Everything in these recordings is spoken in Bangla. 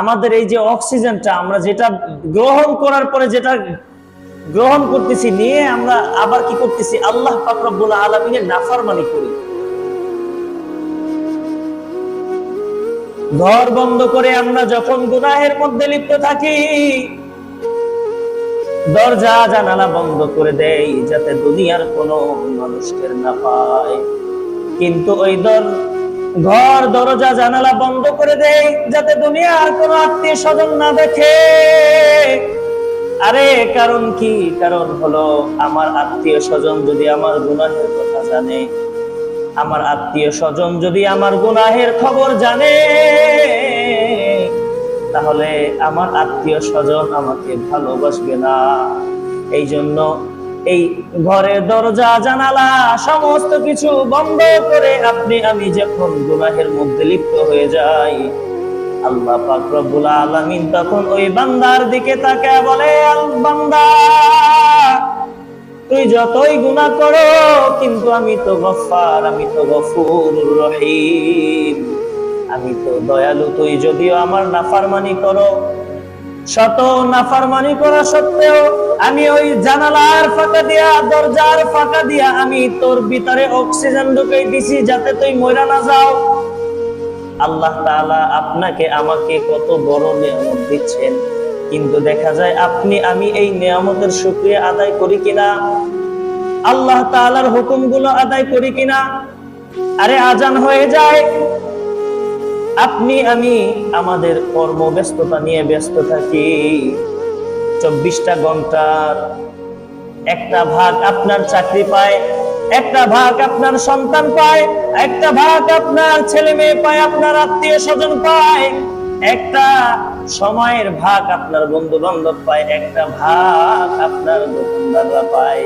আমাদের এই যে অক্সিজেনটা, আমরা যেটা গ্রহণ করার পরে যেটা গ্রহণ করতেছি, নিয়ে আমরা আবার কি করতেছি? আল্লাহ পাক রব্বুল আলামিনের নাফরমানি করি। ঘর বন্ধ করে আমরা যখন গুনাহের মধ্যে লিপ্ত থাকি, দরজা জানালা বন্ধ করে দেয় যাতে দুনিয়ার কোনো মানুষকে না পায়। কিন্তু ওই দর ঘর, দরজা, জানালা বন্ধ করে দেয় যাতে দুনিয়ার কোনো আত্মীয় স্বজন না দেখে। আরে, কারণ কি? কারণ হলো আমার আত্মীয় স্বজন যদি আমার গুনাহের কথা জানে, আমার আত্মীয় স্বজন যদি আমার গুনাহের খবর জানে, তাহলে আমার আত্মীয় স্বজন আমাকে ভালোবাসবে না। এই জন্য এই ঘরের দরজা, জানালা, সমস্ত কিছু বন্ধ করে আপনি, আমি যখন গুনাহের মধ্যে লিপ্ত হয়ে যাই, আল্লাহ পাক রব্বুল আলামিন তখন ওই বান্দার দিকে তাকায় বলে, আল বান্দা, তুই যতই গুনাহ করো, কিন্তু আমি তো গফফার, আমি তো গফুরুর রহিম। আমি তো দয়ালু, তুই যদিও আমার নাফরমানি করো শত নাফরমানি করা সত্ত্বেও আমি ওই জানালার ফাঁকা দিয়া, দরজার ফাঁকা দিয়া আমি তোর ভিতরে অক্সিজেন ঢুকাই দিছি যাতে তুই মইরা না যাও। আল্লাহ তাআলা আপনাকে আমাকে কত বড় নিয়ামত দিচ্ছেন। কিন্তু দেখা যায় আপনি, আমি এই নিয়ামতের শুকরিয়া আদায় করি কিনা? আল্লাহ তাআলার হুকুমগুলো আদায় করি কিনা? আরে আজান হয়ে যায়। আপনি, আমি আমাদের কর্মব্যস্ততা নিয়ে ব্যস্ত থাকি। চব্বিশটা ঘণ্টার একটা ভাগ আপনার চাকরি পায়, একটা ভাগ আপনার সন্তান পায়, একটা ভাগ আপনার ছেলে মেয়ে পায়, আপনার আত্মীয় স্বজন পায়। একটা সময়ের ভাগ আপনার বন্ধু বান্ধব পায়, একটা ভাগ আপনার দোকানদাররা পায়।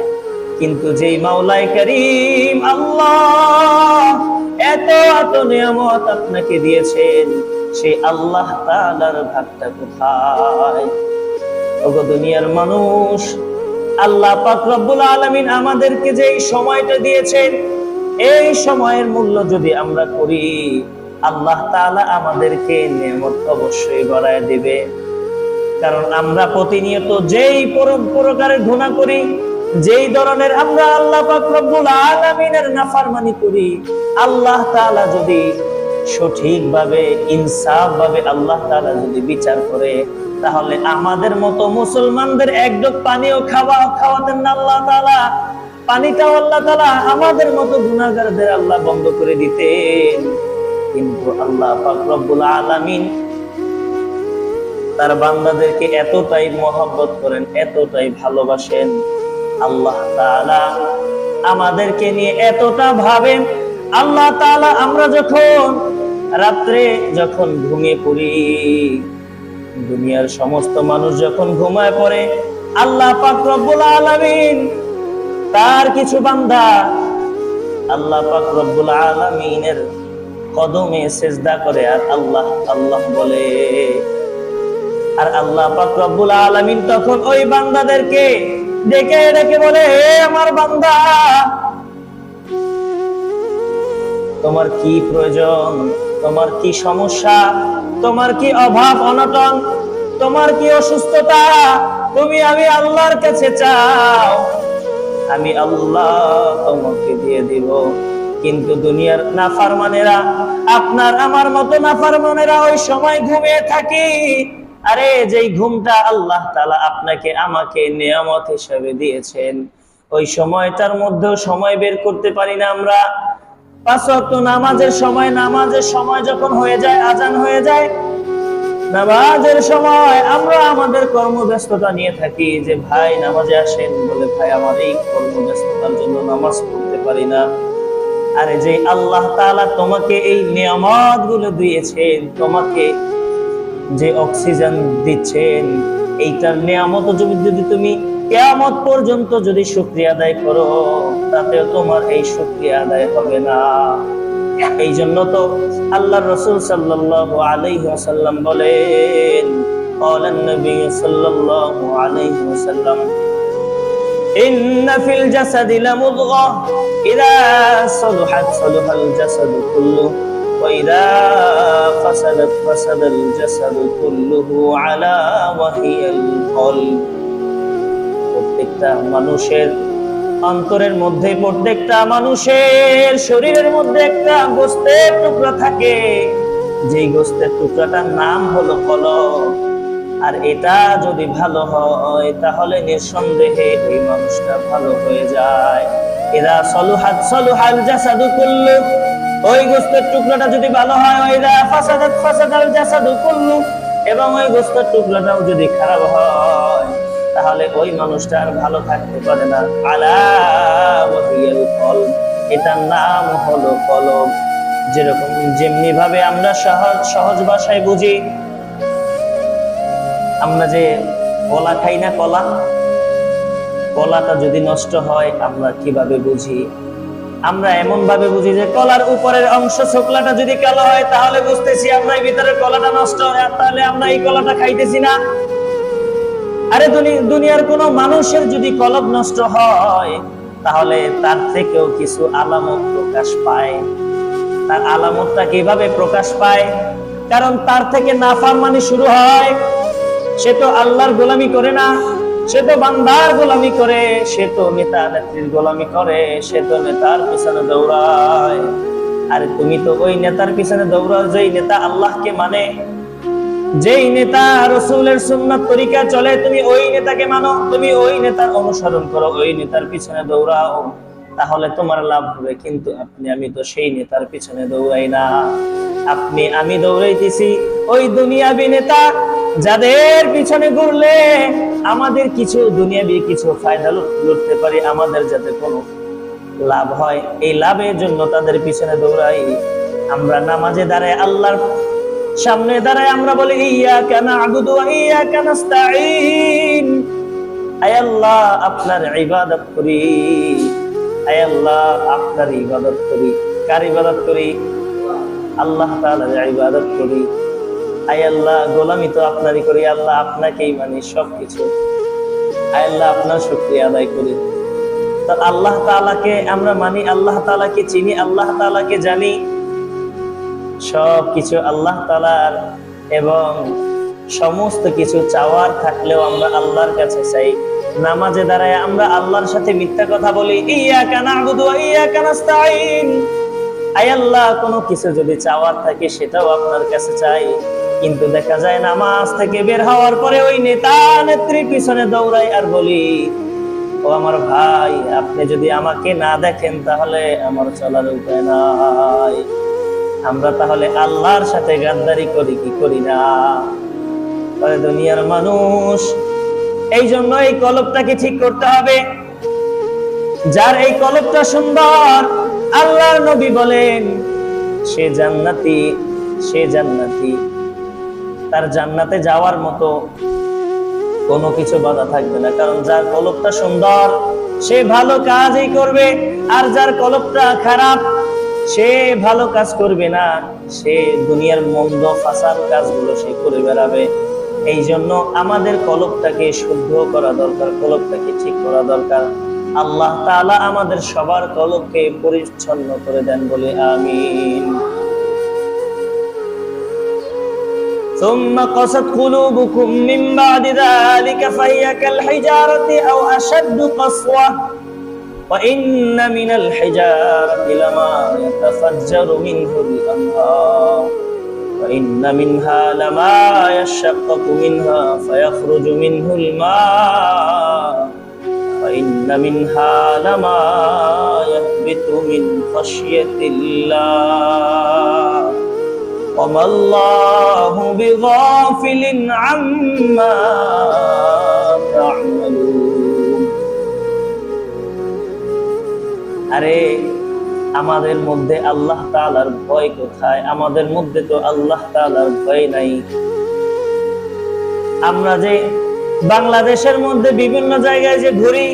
কিন্তু যেই মাওলাই করিম আল্লাহ এত এত নিয়ামত আপনাকে দিয়েছেন, সেই আল্লাহ তাআলার ভাগটা কোথায়? ওগো দুনিয়ার মানুষ, আল্লাহ পাক রব্বুল আলামিন আমাদেরকে যে সময়টা দিয়েছেন, এই সময়ের মূল্য যদি আমরা করি, আল্লাহ তাআলা আমাদেরকে নিয়ামত অবশ্যই বাড়ায় দিবে। কারণ আমরা প্রতিনিয়ত যেই পর- প্রকারের গুণা করি যেই ধরনের আমরা আল্লাহ পাক রব্বুল আলামিনের করি, আল্লাহ তাআলা যদি সঠিকভাবে ইনসাফ ভাবে আল্লাহ তাআলা যদি বিচার করে, তাহলে আমাদের মতো মুসলমানদের এক ডোক পানিও খাওয়া খাওয়াতেন না আল্লাহ তাআলা। পানিটাও আল্লাহ তাআলা আমাদের মতো গুনাহগারদের আল্লাহ বন্ধ করে দিতেন। কিন্তু আল্লাহ পাক আলামিন তার বান্দাদেরকে এতটাই মহব্বত করেন, এতটাই ভালোবাসেন। আল্লাহ আমাদেরকে নিয়ে এতটা ভাবেন। আল্লাহ তাআলা আমরা যখন রাত্রে যখন ঘুমিয়ে পড়ি, দুনিয়ার সমস্ত মানুষ যখন ঘুমায় পড়ে, আল্লাহ পাক রব্বুল আলামিন তার কিছু বান্দা আল্লাহ পাক আলামিনের কদমে সেজদা করে আর আল্লাহ আল্লাহ বলে। আর আল্লাহ পাক রব্বুল আলামিন তখন ওই বান্দাদেরকে ডেকে ডেকে বলে, হে আমার বান্দা, তোমার কি প্রয়োজন? তোমার কি সমস্যা? তোমার কি অভাব অনটন? তোমার কি অসুস্থতা? তুমি আমি আল্লাহর কাছে চাও। আমি আল্লাহ তোমাকে দিয়ে দিব। কিন্তু দুনিয়ার নাফারমানেরা, আপনার আমার মতো নাফারমানেরা ওই সময় ঘুমিয়ে থাকি। আরে, যেই ঘুমটা আল্লাহ তাআলা আপনাকে আমাকে নিয়ামত হিসেবে দিয়েছেন, ওই সময়টার মধ্যেও সময় বের করতে পারি না আমরা। পাঁচ ওয়াক্ত নামাজের সময় নামাজের সময় যখন হয়ে যায়, আজান হয়ে যায়, নামাজের সময় আমরা আমাদের কর্মব্যস্ততা নিয়ে থাকি যে, ভাই, নামাজে আসেন। বলে, ভাই, আমার এই কর্মব্যস্ততার জন্য নামাজ পড়তে পারি না। আরে যে আল্লাহ তাআলা তোমাকে এই নিয়ামতগুলো দিয়েছেন, তোমাকে যে অক্সিজেন দিচ্ছেন এইটার নিয়ামত যদি যদি তুমি কেয়ামত পর্যন্ত যদি শুক্রিয়া আদায় করো তাতেও তোমার এই শুক্রিয়া আদায় হবে না এই জন্য তো আল্লাহ রসুল সাল্লাল্লাহু আলাইহি ওয়াসাল্লাম বলেন قال النبي صلى الله عليه وسلم إن في الجسد لمضغة إذا صلحت صلح الجسد كله وإذا فسدت فسد الجسد كله على وهي القلب প্রত্যেকটা মানুষের অন্তরের মধ্যে প্রত্যেকটা মানুষের শরীরের মধ্যে একটা গোস্তের টুকরা থাকে যেই গোস্তের টুকরাটার নাম হলো কলম আর এটা যদি ভালো হয় তাহলে নিঃসন্দেহে ওই মানুষটা ভালো হয়ে যায় এরা সলুহাত সলুহাল জাসাদু কুল্লু ওই গোস্তের টুকরাটা যদি ভালো হয় ওইরা ফাসাদাত ফাসাদাল জাসাদু কুল্লু, এবং ওই গোস্তের টুকরাটাও যদি খারাপ হয়, তাহলে ওই মানুষটা আর ভালো থাকতে পারে না। আলা ওয়াহিয়াল এটার নাম হলো কলম যেরকম যেমনি ভাবে আমরা সহজ সহজ ভাষায় বুঝি, আমরা যে কলা খাই না কলা? কলাটা যদি নষ্ট হয়, আমরা কীভাবে বুঝি? আমরা এমন ভাবে বুঝি যে কলার উপরের অংশ শুকলাটা যদি কালো হয়, তাহলে বুঝতেছি আমরা এই ভিতরে কলাটা নষ্ট হয়, আর তাহলে আমরা এই কলাটা খাইতেছি না। আরে দুনিয়ার কোনো মানুষের যদি কলব নষ্ট হয়, তাহলে তার থেকেও কিছু আলামত প্রকাশ পায়। তার আলামতটা কীভাবে প্রকাশ পায়? কারণ তার থেকে নাফরমানি শুরু হয়। সে তো আল্লাহর গোলামি করে না। সে তো বান্দার গোলামি করে, সে তো নেতা নেত্রীর গোলামি করে, সে তো নেতার পিছনে দৌড়ায়। আরে তুমি তো ওই নেতার পিছনে দৌড়াও, যেই নেতা আল্লাহকে মানে। যেই নেতা রসুলের সুন্নাত তরিকা চলে, তুমি ওই নেতাকে মানো, তুমি ওই নেতার অনুসরণ করো, ওই নেতার পিছনে দৌড়াও। তাহলে তোমার লাভ হবে, কিন্তু আপনি, আমি তো সেই নেতার পিছনে দৌড়াই না। আপনি, আমি দৌড়াইতেছি, ওই দুনিয়াবি নেতা যাদের পিছনে ঘুরলে আমাদের কিছু দুনিয়াবি কিছু ফায়দা লুট- লুটতে পারি, আমাদের যাতে কোনো লাভ হয়, এই লাভের জন্য তাদের পিছনে দৌড়াই। আমরা নামাজে দাঁড়ায় আল্লাহর সামনে দাঁড়ায় আমরা বলি ইয়া কেন আগুদু ইয়া কেন আল্লাহ, আপনার ইবাদত করি। আল্লাহ, আপনার ইবাদত করি। কার ইবাদত করি? আল্লাহ তাআলার ইবাদত করি। আয় আল্লাহ, গোলামি তো আপনারই করি। আল্লাহ আপনাকেই মানি সবকিছু। আয় আল্লাহ, আপনার শুকরিয়া আদায় করি। তো আল্লাহ তাআলাকে আমরা মানি, আল্লাহ তাআলাকে চিনি, আল্লাহ তাআলাকে জানি। সব কিছু আল্লাহ তালার এবং সমস্ত কিছু চাওয়ার থাকলেও আমরা আল্লাহর কাছে চাই। নামাজে দাঁড়ায় আমরা আল্লাহর সাথে মিথ্যা কথা বলি আয় আল্লাহ, কোনো কিছু যদি চাওয়ার থাকে সেটাও আপনার কাছে চাই। কিন্তু দেখা যায় নামাজ থেকে বের হওয়ার পরে ওই নেতা নেত্রীর পিছনে দৌড়াই আর বলি, ও আমার ভাই, আপনি যদি আমাকে না দেখেন তাহলে আমার চলার উপায় নাই। আমরা তাহলে আল্লাহর সাথে গাদ্দারি করি, কি করি না? দুনিয়ার মানুষ এই জন্য এই কলবটাকে ঠিক করতে হবে। যার এই কলবটা সুন্দর, আল্লাহর নবী বলেন, সে জান্নাতি সে জান্নাতি। তার জান্নাতে যাওয়ার মতো কোনো কিছু বাধা থাকবে না। কারণ যার কলবটা সুন্দর, সে ভালো কাজই করবে। আর যার কলবটা খারাপ, সে ভালো কাজ করবে না। সে দুনিয়ার মন্দ, ফাসাদ কাজগুলো সে করে বেড়াবে। এই জন্য আমাদের কলবটাকে শুদ্ধ করা দরকার কলবটাকে ঠিক করা দরকার। আল্লাহ তাআলা আমাদের সবার কলবকে পরিচ্ছন্ন করে দেন বলে আমিন। ثم قست قلوبكم من بعد ذلك فهي كالحجارة أو أشد قسوة وإن من الحجارة لما يتفجر منه الأنهار وإن منها لما يشقق منها فيخرج منه الماء وإن منها لما يهبط من خشية الله وما الله بغافل عما تعملون আরে আমাদের মধ্যে আল্লাহ তাআলার ভয় কোথায় আমাদের মধ্যে তো আল্লাহ তাআলার ভয় নাই আমরা যে বাংলাদেশের মধ্যে বিভিন্ন জায়গায় যে ঘুরি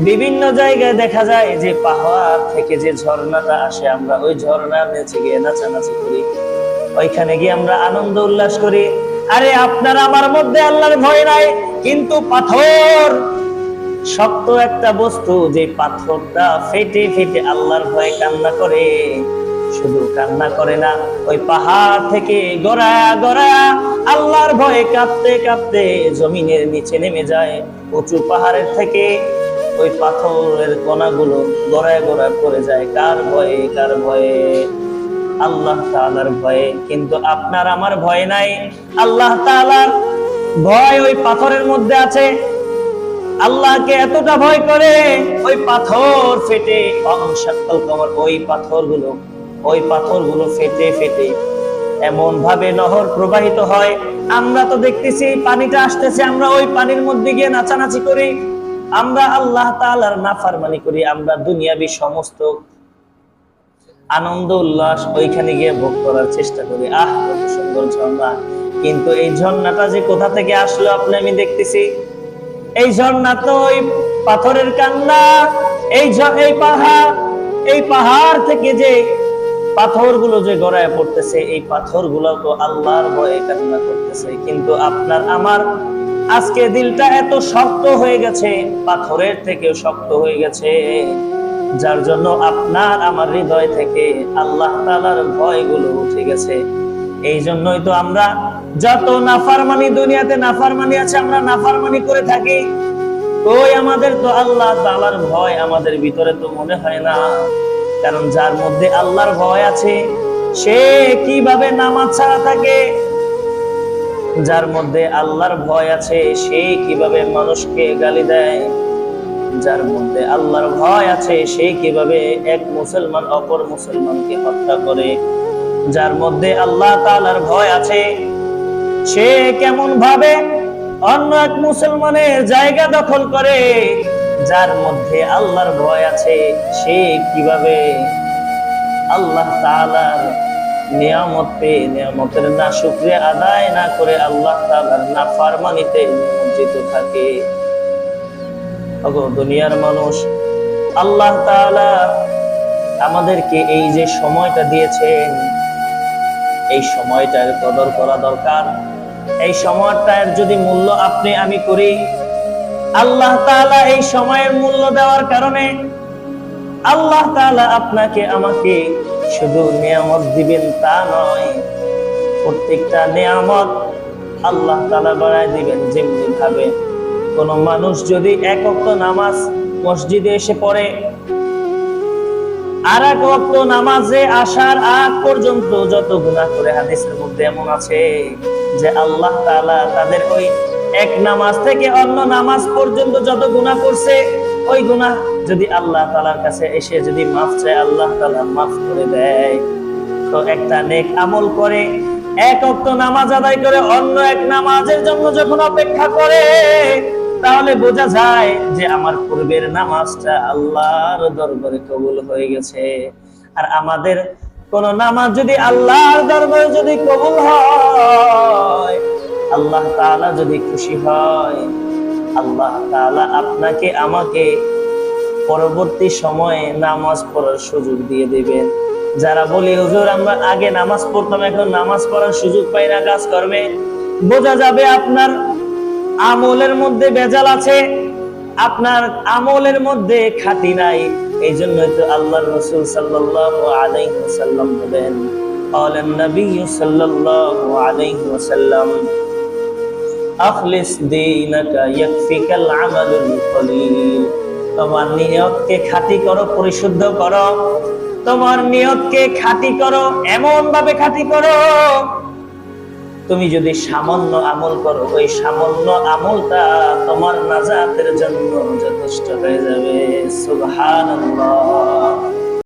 বিভিন্ন জায়গায় দেখা যায় যে পাহাড় থেকে যে ঝর্ণাটা আসে আমরা ওই ঝর্ণার নিচে গিয়ে নাচানাচি করি ওইখানে গিয়ে আমরা আনন্দ উল্লাস করি। আরে আপনার আমার মধ্যে আল্লাহর ভয় নাই, কিন্তু পাথর, শক্ত একটা বস্তু যে পাথরটা ফেটে ফেটে আল্লাহর ভয়ে কান্না করে। শুধু কান্না করে না, ওই পাহাড় থেকে গড়ায়া গড়া আল্লাহর ভয়ে কাঁপতে কাঁপতে জমিনের নিচে নেমে যায়। উঁচু পাহাড়ের থেকে ওই পাথরের কণাগুলো গড়ায় গড়ায় পড়ে যায়। কার ভয়ে কার ভয়ে? আল্লাহ তাআলার ভয়ে, কিন্তু আপনার আমার ভয় নাই। আল্লাহ তাআলার ভয় ওই পাথরের মধ্যে আছে। আল্লাহকে এতটা ভয় করে ওই পাথর ফেটে কমর ওই পাথরগুলো ওই পাথরগুলো ফেটে ফেটে এমন ভাবে নহর প্রবাহিত হয়। আমরা তো দেখতেছি পানিটা আসতেছে, আমরা ওই পানির মধ্যে গিয়ে নাচানাচি করি। আমরা আল্লাহ তাআলার নাফরমানি করি, আমরা দুনিয়াবি সমস্ত আনন্দ, উল্লাস, ওইখানে গিয়ে ভোগ করার চেষ্টা করি। আহ, কত সুন্দর ঝর্ণা। কিন্তু এই ঝর্ণাটা যে কোথা থেকে আসলো আপনি আমি দেখতেছি। এই ঝর্ণা তো ওই পাথরের কান্না, এই এই পাহাড় এই পাহাড় থেকে যে পাথরগুলো যে গড়ায় পড়তেছে, এই পাথরগুলো তো আল্লাহর ভয়ে কান্না করতেছে। কিন্তু আপনার, আমার আজকে দিলটা এত শক্ত হয়ে গেছে, পাথরের থেকেও শক্ত হয়ে গেছে। যার জন্য আপনার আমার হৃদয় থেকে আল্লাহ তাআলার ভয়গুলো উঠে গেছে। এই জন্যই তো আমরা যত নাফারমানি দুনিয়াতে নাফারমানি আছে, আমরা নাফারমানি করে থাকি। ওই আমাদের তো আল্লাহ তালার ভয় আমাদের ভিতরে তো মনে হয় না। কারণ যার মধ্যে আল্লাহর ভয় আছে, সে কীভাবে নামাজ ছাড়া থাকে? যার মধ্যে আল্লাহর ভয় আছে, সে কীভাবে মানুষকে গালি দেয়? যার মধ্যে আল্লাহর ভয় আছে, সে কীভাবে এক মুসলমান অপর মুসলমানকে হত্যা করে? যার মধ্যে আল্লাহ তাআলার ভয় আছে, সে কেমন ভাবে অন্য এক মুসলমানের জায়গা দখল করে? যার মধ্যে আল্লাহর ভয় আছে, সে কীভাবে আল্লাহ তাআলার নিয়ামত পেয়ে নিয়ামতের না শুকরিয়া আদায় না করে আল্লাহ তালার না ফার্মানিতে নিমজ্জিত থাকে? দুনিয়ার মানুষ, আল্লাহ তাআলা আমাদেরকে এই যে সময়টা দিয়েছেন, এই সময়টার কদর করা দরকার। এই সময়টার যদি মূল্য আপনি, আমি করি। আল্লাহ তাআলা এই সময়ের মূল্য দেওয়ার কারণে আল্লাহ তাআলা আপনাকে আমাকে শুধু নিয়ামত দিবেন তা নয়, প্রত্যেকটা নিয়ামত আল্লাহ তাআলা বাড়ায় দিবেন যেমনি ভাবে কোন মানুষ যদি এক ওয়াক্ত নামাজ মসজিদে এসে পড়ে, আর এক ওয়াক্ত নামাজে আসার আগ পর্যন্ত যত গুনাহ করে হাদিসের মধ্যে এমন আছে যে আল্লাহ তাদের ওই এক নামাজ থেকে অন্য নামাজ পর্যন্ত যত গুনাহ করছে, ওই গুনাহ যদি আল্লাহ তালার কাছে এসে যদি মাফ চায়, আল্লাহ তালা মাফ করে দেয়। তো একটা নেক আমল করে, এক অক্ত নামাজ আদায় করে অন্য এক নামাজের জন্য যখন অপেক্ষা করে তাহলে বোঝা যায় যে আমার পূর্বের নামাজটা আল্লাহর দরবারে কবুল হয়ে গেছে। আর আমাদের কোন নামাজ যদি আল্লাহর দরবারে যদি কবুল হয়, আল্লাহ তাআলা যদি খুশি হয়, আল্লাহ তাআলা আপনাকে আমাকে পরবর্তী সময়ে নামাজ পড়ার সুযোগ দিয়ে দিবেন। যারা বলি, হুজুর, আমরা আগে নামাজ পড়তাম, এখন নামাজ পড়ার সুযোগ পাই না, কাজ করবে। বোঝা যাবে আপনার আমলের মধ্যে বেজাল আছে আপনার আমলের মধ্যে খাতি নাই এই জন্যই তো আল্লাহ রসুল সাল্লাল্লাহু আলাইহি ওয়াসাল্লাম বলেন قال النبي صلى الله عليه وسلم أخلص دينك يكفيك العمل القليل তোমার নিয়তকে খাঁটি করো পরিশুদ্ধ করো তোমার নিয়তকে খাঁটি করো এমন ভাবে খাঁটি করো তুমি যদি সামান্য আমল করো, ওই সামান্য আমলটা তোমার নাজাতের জন্য যথেষ্ট হয়ে যাবে। সুবহানাল্লাহ।